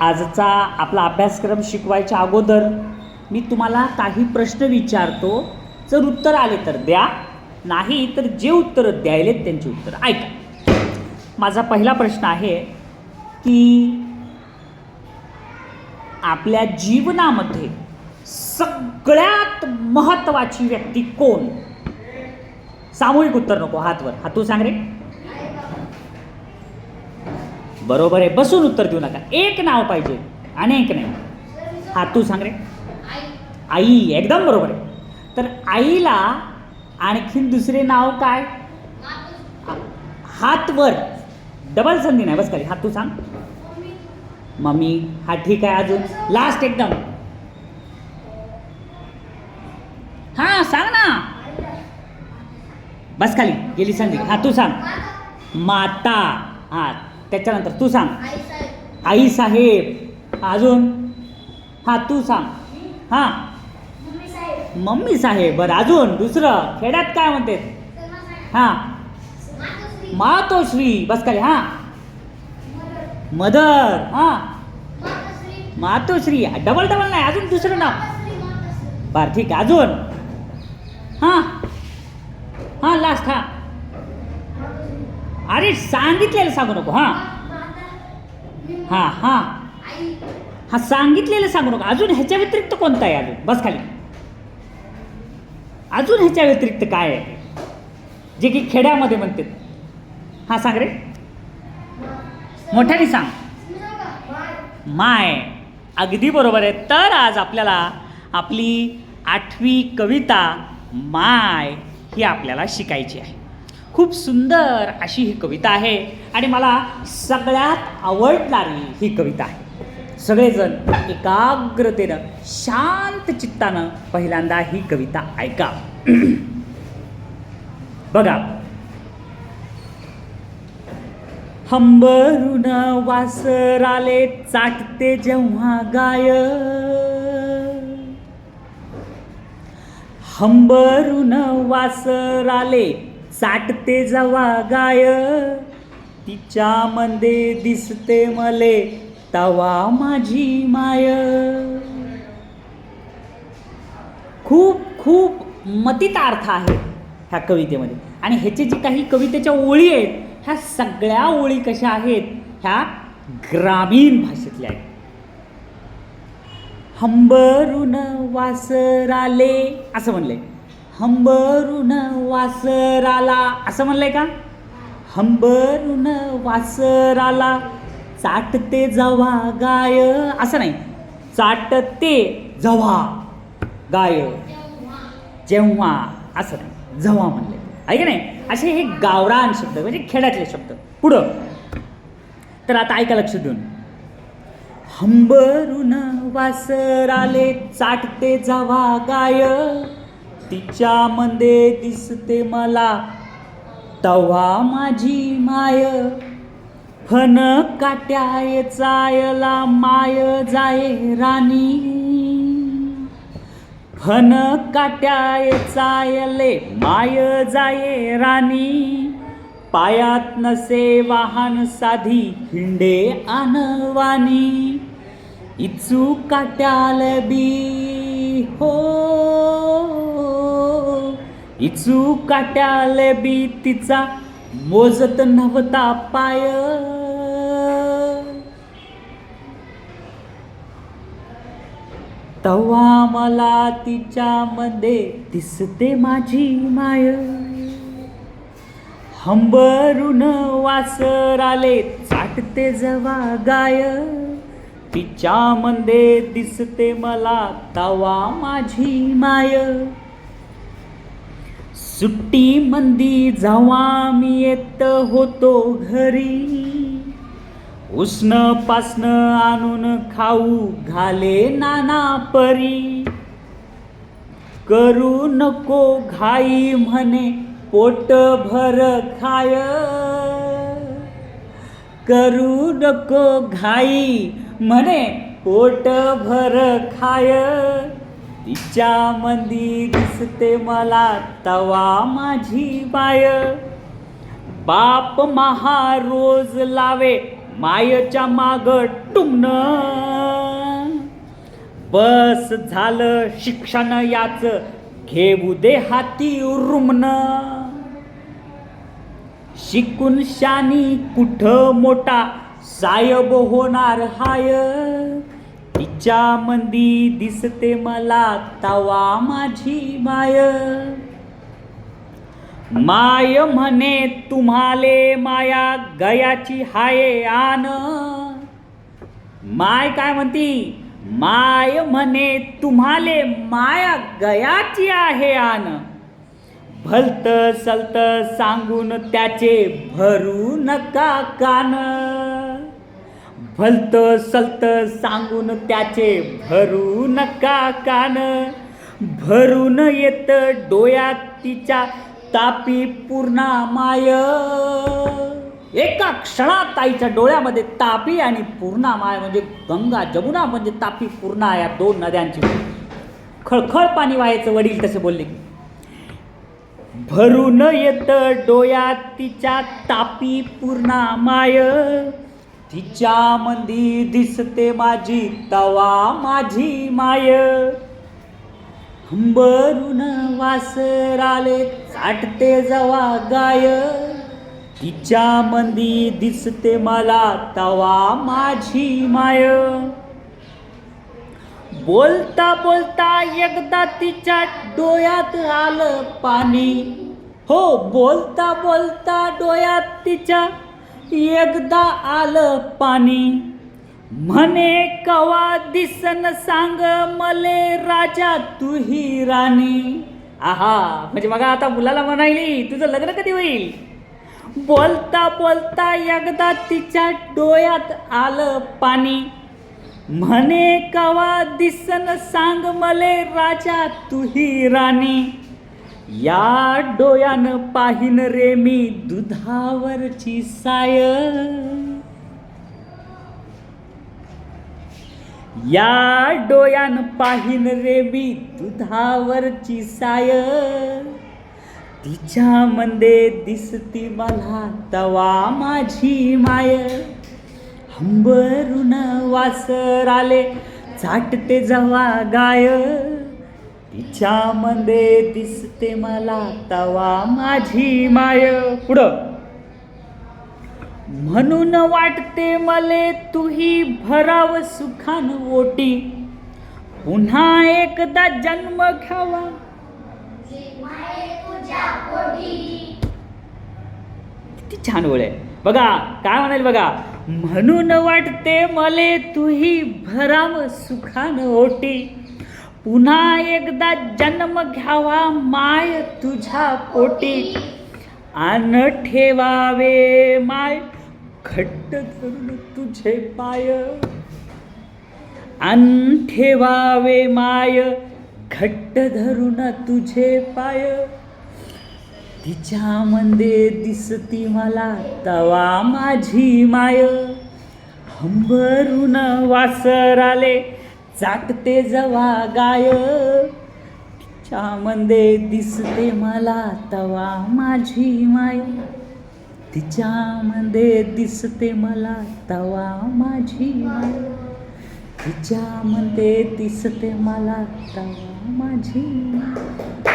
आजचा आपला अभ्यासक्रम शिकवायच्या अगोदर मी तुम्हाला काही प्रश्न विचारतो. जर उत्तर आले तर द्या. नाही तर जे उत्तरं द्यायलेत त्यांची उत्तरं ऐका. माझा पहिला प्रश्न आहे की आपल्या जीवनामध्ये सगळ्यात महत्त्वाची व्यक्ती कोण? सामूहिक उत्तर नको हातवर. हातू सांग रे. बरोबर आहे. बसून उत्तर देऊ नका. एक नाव पाहिजे. अनेक नाही. हा तू सांग रे. आई एकदम बरोबर आहे. तर आईला आणखीन दुसरे नाव काय? हातवर. डबल संधी नाही बस खाली. हात तू सांग. मम्मी. हा ठीक आहे अजून. लास्ट एकदम. हा सांग ना. बस खाली. गेली संधी. हा तू सांग. माता. हा त्याच्यानंतर तू सांग. आई साहेब. अजून? हा तू सांग. हा. मम्मी साहेब. बरं अजून? दुसरं? खेड्यात काय म्हणते? हा. मातोश्री. बस खाली हा. मदर. हा. मातोश्री. डबल डबल नाही. अजून दुसरं नाव. बरं ठीक आहे. अजून? हां. हां लास्ट हा. अरे सांगितलेलं सांगू नको हां. हां हां. हा सांगितलेलं सांगू नको. अजून ह्याच्या व्यतिरिक्त कोणता आहे अजून? बस खाली. अजून ह्याच्या व्यतिरिक्त काय आहे? जे की खेड्यामध्ये म्हणते. हां सांग रे. मोठ्याने सांग. माय. अगदी बरोबर आहे. तर आज आपल्याला आपली आठवी कविता माय ही आपल्याला शिकायची आहे. खूप सुंदर अशी ही कविता आहे. आणि मला सगळ्यात आवडणारी ही कविता आहे. सगळेजण एकाग्रतेनं शांत चित्तानं पहिल्यांदा ही कविता ऐका. बघा. हंबरून वासराले चाटते जेव्हा गाय हंबरून वासराले चाटते जवा गाय. तिच्यामध्ये दिसते मले तवा माझी माय. खूप खूप मतितार्थ आहे ह्या कवितेमध्ये. आणि ह्याचे जे काही कवितेच्या ओळी आहेत ह्या सगळ्या ओळी कशा आहेत ह्या ग्रामीण भाषेतल्या आहेत. हंबरून वासराले असं म्हणलंय. हंबरून वासराला असं म्हणलंय का? हंबरून वासराला चाटते जवा गाय. असं नाही. चाटते जवा गाय. जेव्हा असं नाही. जव्हा म्हणले ऐक नाही? असे हे गावरान शब्द म्हणजे खेड्यातले शब्द. पुढं. तर आता ऐका लक्ष देऊन. हंबरून वासराले चाटते जवा गाय. तिच्यामध्ये दिसते मला. तव्हा माझी माय. फन काट्याय चायला माय जाये राणी. फन काट्याय चायले माय जाये राणी. पायात नसे वाहन साधी हिंडे आनवानी इचू काट्याल बी हो. इचू काट्याले बी तिचा मोजत नव्हता पाय. तव्हा मला तिच्यामध्ये दिसते माझी माय. हंबरून वासराले चाटते जवा गाय. तिच्यामध्ये दिसते मला तवा माझी माय. सुट्टी मंदी जावा मी येत होतो घरी. उष्ण पासन आणून खाऊ घाले नाना परी. करू नको घाई म्हणे पोट भर खाय. करू नको घाई म्हणे पोट भर खाय. तिच्या मंदी दिसते मला तवा माझी बाय. बाप महा रोज लावे मायच्या माग टुमन. बस झालं शिक्षण याच घेऊ दे हाती रुमन. शिकून शानी कुठं मोठा साहेब होणार हाय. तिच्या मंदी दिसते मला तवा माझी माय. माय म्हणे तुम्हाले माया गयाची हाये आन. माय काय म्हणती? माय म्हणे तुम्हाले माया गयाची आहे आन. भलत सलत सांगून त्याचे भरू नका कान. भलत सलत सांगून त्याचे भरू नका कान. भरून येत डोळ्यात तिच्या तापी पूर्णा माय. एका क्षणात आईच्या डोळ्यामध्ये तापी आणि पूर्णा माय म्हणजे गंगा जमुना म्हणजे तापी पूर्णा या दोन नद्यांची खळखळ पाणी व्हायचं वडील तसे बोलले भरून येत डोळ्यात तिच्या तापी पूर्णा माय. तिच्या मंदी दिसते माझी तवा माझी माय. हंबरून वासराले चाटते जवा गाय. तिच्या मंदी दिसते मला तवा माझी माय. बोलता बोलता एकदा तिच्या डोळ्यात आलं पाणी. हो बोलता बोलता डोळ्यात तिच्या एकदा आलं पाणी. म्हणे कवा दिसन सांग मले राजा तू ही राणी. आहा म्हणजे बघा आता मुलाला म्हणायली तुझं लग्न कधी होईल? बोलता बोलता एकदा तिच्या डोळ्यात आलं पाणी. म्हणे कवा दिसन सांग मले राजा तू ही राणी. या डोयानं पाहिन रे मी दुधावरची साय. या डोयान पाहिन रे मी दुधावरची साय. तिच्या मंदे दिसती मला तवा माझी माय. हंबरून वासर आले चाटते जवा गाय. तिच्यामध्ये दिसते मला तवा माझी माय. पुढं. म्हणून वाटते मले तुही भराव सुखान ओटी. पुन्हा एकदा जन्म घ्यावा. किती छान ओळ आहे. बघा काय म्हणाल बघा? म्हणून वाटते मले तुही भराव सुखान ओटी. पुन्हा एकदा जन्म घ्यावा माय तुझ्या पोटी. आन ठेवावे माय घट्ट धरून तुझे पाय. आन ठेवावे माय घट्ट धरून तुझे पाय. तिच्यामध्ये दिसती मला तवा माझी माय. हंबरून वासर आले चाकते जवा गाय. तिच्यामध्ये दिसते मला तवा माझी माय. तिच्यामध्ये दिसते मला तवा माझी माय. तिच्यामध्ये दिसते मला तवा माझी माय.